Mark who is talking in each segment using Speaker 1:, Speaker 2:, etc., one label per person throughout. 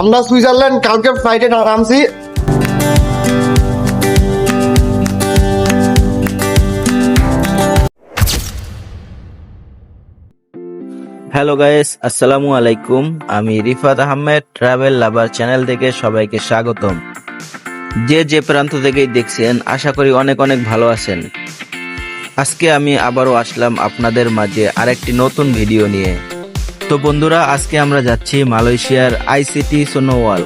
Speaker 1: আমরা সুইজারল্যান্ড, কালকে ফ্লাইটে নামছি।
Speaker 2: হ্যালো গাইস আসসালামু আলাইকুম আমি Rifat Ahmed travel lover channel থেকে সবাইকে স্বাগতম। যে যে প্রান্ত থেকেই দেখছেন, আশা করি অনেক অনেক ভালো আছেন। আজকে আমি আবারও আসলাম আপনাদের মাঝে আরেকটি নতুন ভিডিও নিয়ে। তো বন্ধুরা, আজকে আমরা যাচ্ছি মালয়েশিয়ার আইসিটি সোনোওয়াল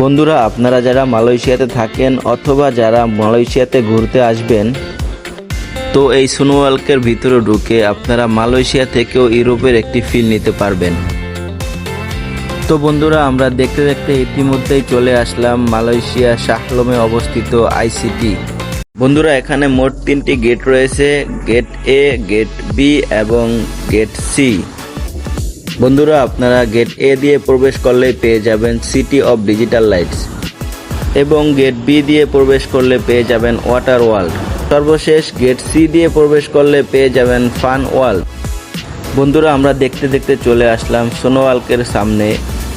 Speaker 2: বন্ধুরা, আপনারা যারা মালয়েশিয়াতে থাকেন অথবা যারা মালয়েশিয়াতে ঘুরতে আসবেন, তো এই সোনোওয়ালকের ভিতরে ঢুকে আপনারা মালয়েশিয়া থেকেও ইউরোপের একটি ফিল নিতে পারবেন। তো বন্ধুরা, আমরা দেখতে দেখতে ইতিমধ্যেই চলে আসলাম মালয়েশিয়া শাহলমে অবস্থিত আইসিটি। বন্ধুরা, এখানে মোট তিনটি গেট রয়েছে, গেট এ, গেট বি এবং গেট সি। বন্ধুরা, আপনারা গেট এ দিয়ে প্রবেশ করলেই পেয়ে যাবেন সিটি অফ ডিজিটাল লাইটস এবং গেট বি দিয়ে প্রবেশ করলে পেয়ে যাবেন ওয়াটার ওয়ার্ল্ড সর্বশেষ গেট সি দিয়ে প্রবেশ করলে পেয়ে যাবেন ফান ওয়ার্ল্ড বন্ধুরা, আমরা দেখতে দেখতে চলে আসলাম সোনোওয়ালকের সামনে।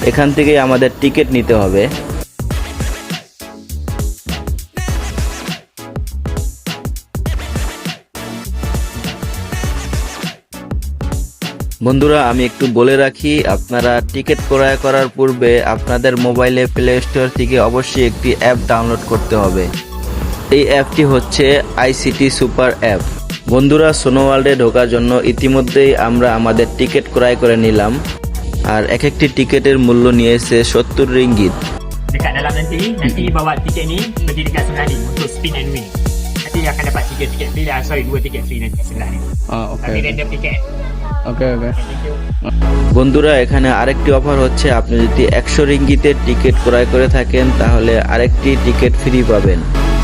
Speaker 2: এখান থেকেই আমাদের টিকিট নিতে হবে। বন্ধুরা আমি একটু বলে রাখি আপনারা টিকিট ক্রয় করার পূর্বে আপনাদের মোবাইলে প্লে স্টোর থেকে অবশ্যই একটি অ্যাপ ডাউনলোড করতে হবে। এই অ্যাপটি হচ্ছে আইসিটি সুপার অ্যাপ বন্ধুরা সোনো ওয়ার্ল্ডে ঢোকার জন্য ইতিমধ্যেই আমরা আমাদের টিকিট ক্রয় করে নিলাম। আর এক একটি টিকিটের মূল্য নিয়েছে সত্তর ringgit.
Speaker 3: dekat dalam nanti nanti bawa tiket ni pergi dekat sebelah ni untuk spin and win nanti akan dapat tiga tiket free lah sorry dua tiket free nanti sebelah ni
Speaker 4: Oh,
Speaker 3: tapi
Speaker 4: okay.
Speaker 3: random tiket
Speaker 2: বন্ধুরা, এখানে আরেকটি offer হচ্ছে, আপনি যদি একশো রিঙ্গিতের ticket ক্রয় করে থাকেন, তাহলে আরেকটি টিকিট ফ্রি পাবেন।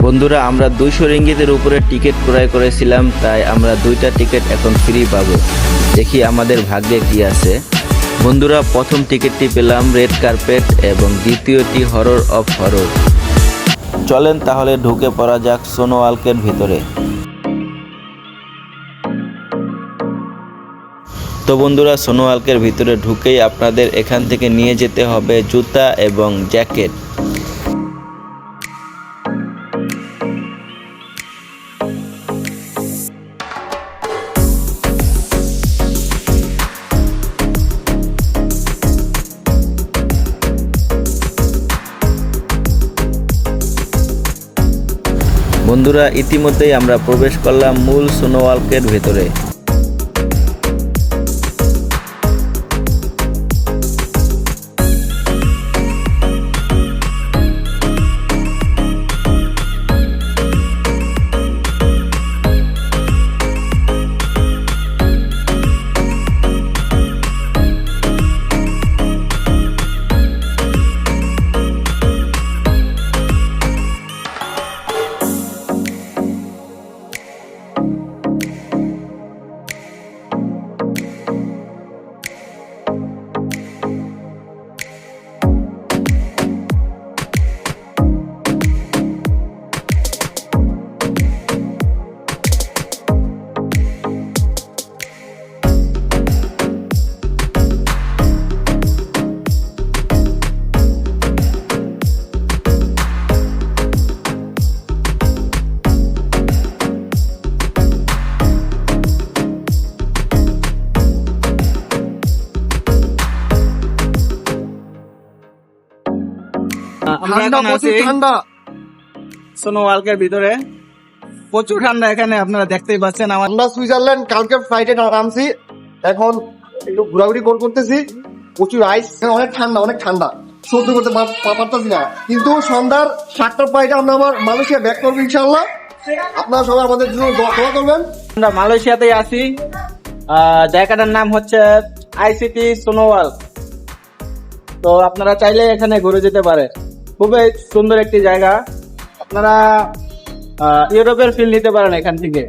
Speaker 2: বন্ধুরা, আমরা দুইশো রিঙ্গিতের উপরে টিকিট ক্রয় করেছিলাম, তাই আমরা দুইটা টিকিট এখন ফ্রি পাবো। দেখি আমাদের ভাগ্যে কি আছে। বন্ধুরা, প্রথম টিকিটটি পেলাম রেড কার্পেট এবং দ্বিতীয়টি হরর অফ হরর। চলেন তাহলে ঢুকে পড়া যাক সোনোওয়ালকের ভিতরে। তো বন্ধুরা সোনোওয়ালকের ভিতরে ঢুকেই আপনাদের এখান থেকে নিয়ে যেতে হবে জুতা এবং জ্যাকেট। বন্ধুরা, ইতিমধ্যেই আমরা প্রবেশ করলাম মূল সোনোওয়ালকের ভেতরে।
Speaker 1: ঠান্ডা প্রচুর ঠান্ডা।
Speaker 4: ভিতরে। প্রচুর ঠান্ডা এখানে আপনারা দেখতেই পাচ্ছেন আমার
Speaker 1: আমরা সুইজারল্যান্ড কালকে ফ্লাইটে নামছি। এখন একটু ঘোরাঘুরি কর করতেছি। প্রচুর আইস অনেক ঠান্ডা অনেক ঠান্ডা। সহ্য করতে পা- পা- না। কিন্তু সন্ধ্যার সাতটার ফ্লাইটে আমরা আমার মালয়েশিয়া ব্যাক করব ইনশাল্লাহ আপনারা সবাই আমাদের জন্য দোয়া করবেন।
Speaker 4: আমরা মালয়েশিয়াতেই আছি। জায়গাটার নাম হচ্ছে আইসিটি সোনোওয়াল তো আপনারা চাইলে এখানে ঘুরে যেতে পারে খুবই সুন্দর একটি জায়গা। আপনারা ইউরোপের ফিল নিতে পারেন এখান থেকে।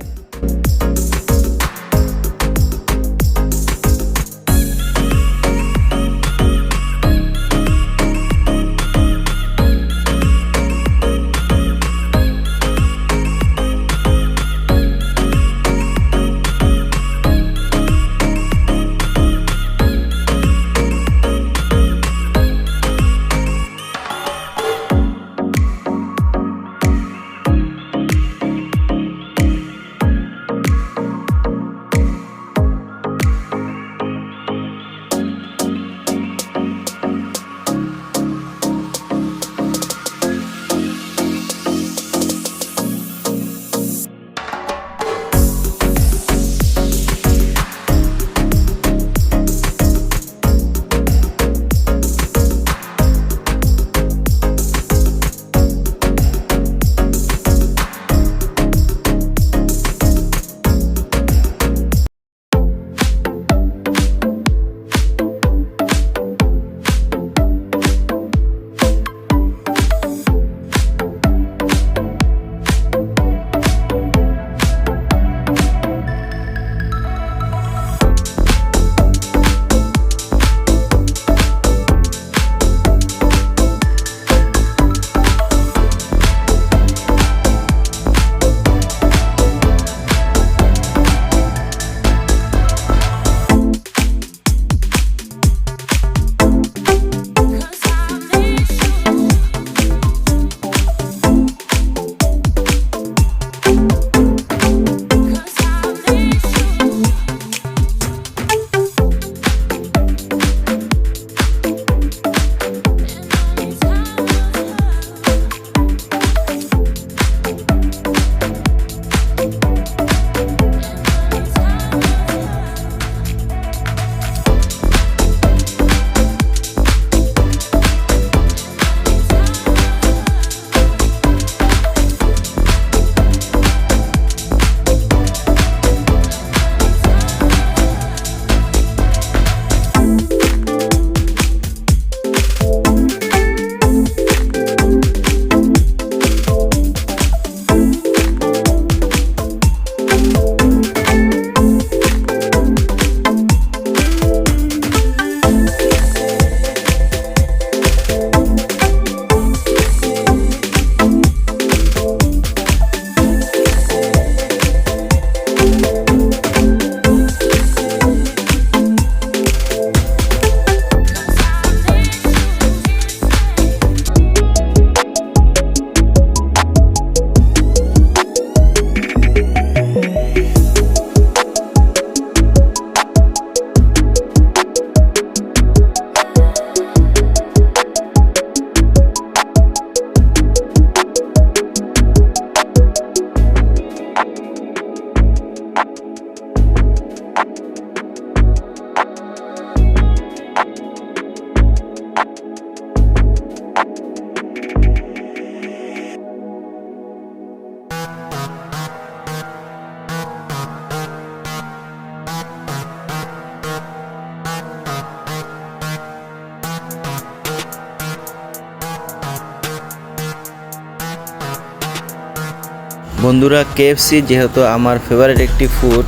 Speaker 2: বন্ধুরা কেএফসি যেহেতু আমার ফেভারিট একটি ফুড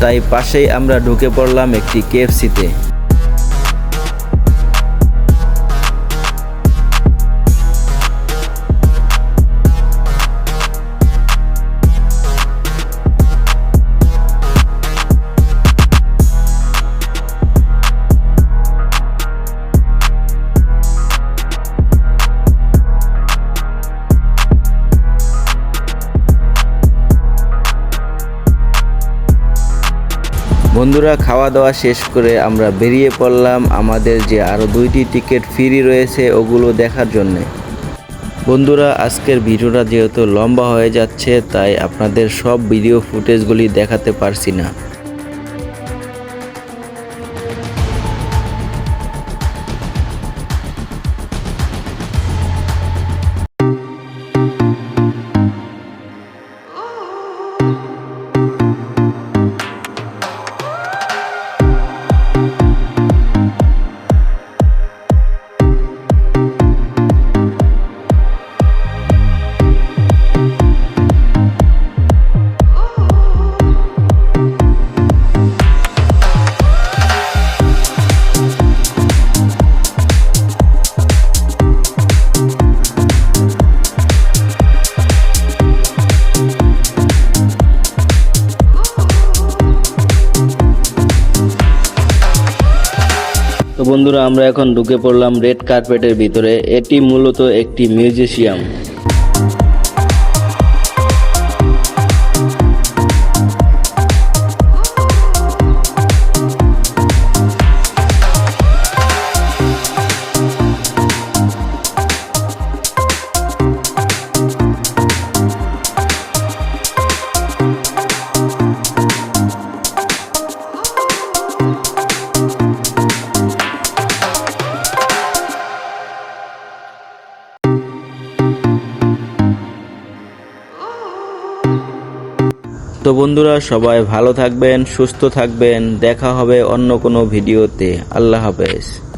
Speaker 2: তাই পাশেই আমরা ঢুকে পড়লাম একটি কেএফসিতে বন্ধুরা, খাওয়া দাওয়া শেষ করে আমরা বেরিয়ে পড়লাম আমাদের যে আরও দুইটি টিকিট ফ্রি রয়েছে ওগুলো দেখার জন্যে। বন্ধুরা, আজকের ভিডিওটা যেহেতু লম্বা হয়ে যাচ্ছে, তাই আপনাদের সব ভিডিও ফুটেজগুলি দেখাতে পারছি না। বন্ধুরা আমরা এখন ঢুকে পড়লাম রেড কার্পেটের ভিতরে। এটি মূলত একটি মিউজিশিয়াম বন্ধুরা সবাই ভালো থাকবেন সুস্থ থাকবেন। দেখা হবে অন্য কোনো ভিডিওতে। আল্লাহ হাফেজ।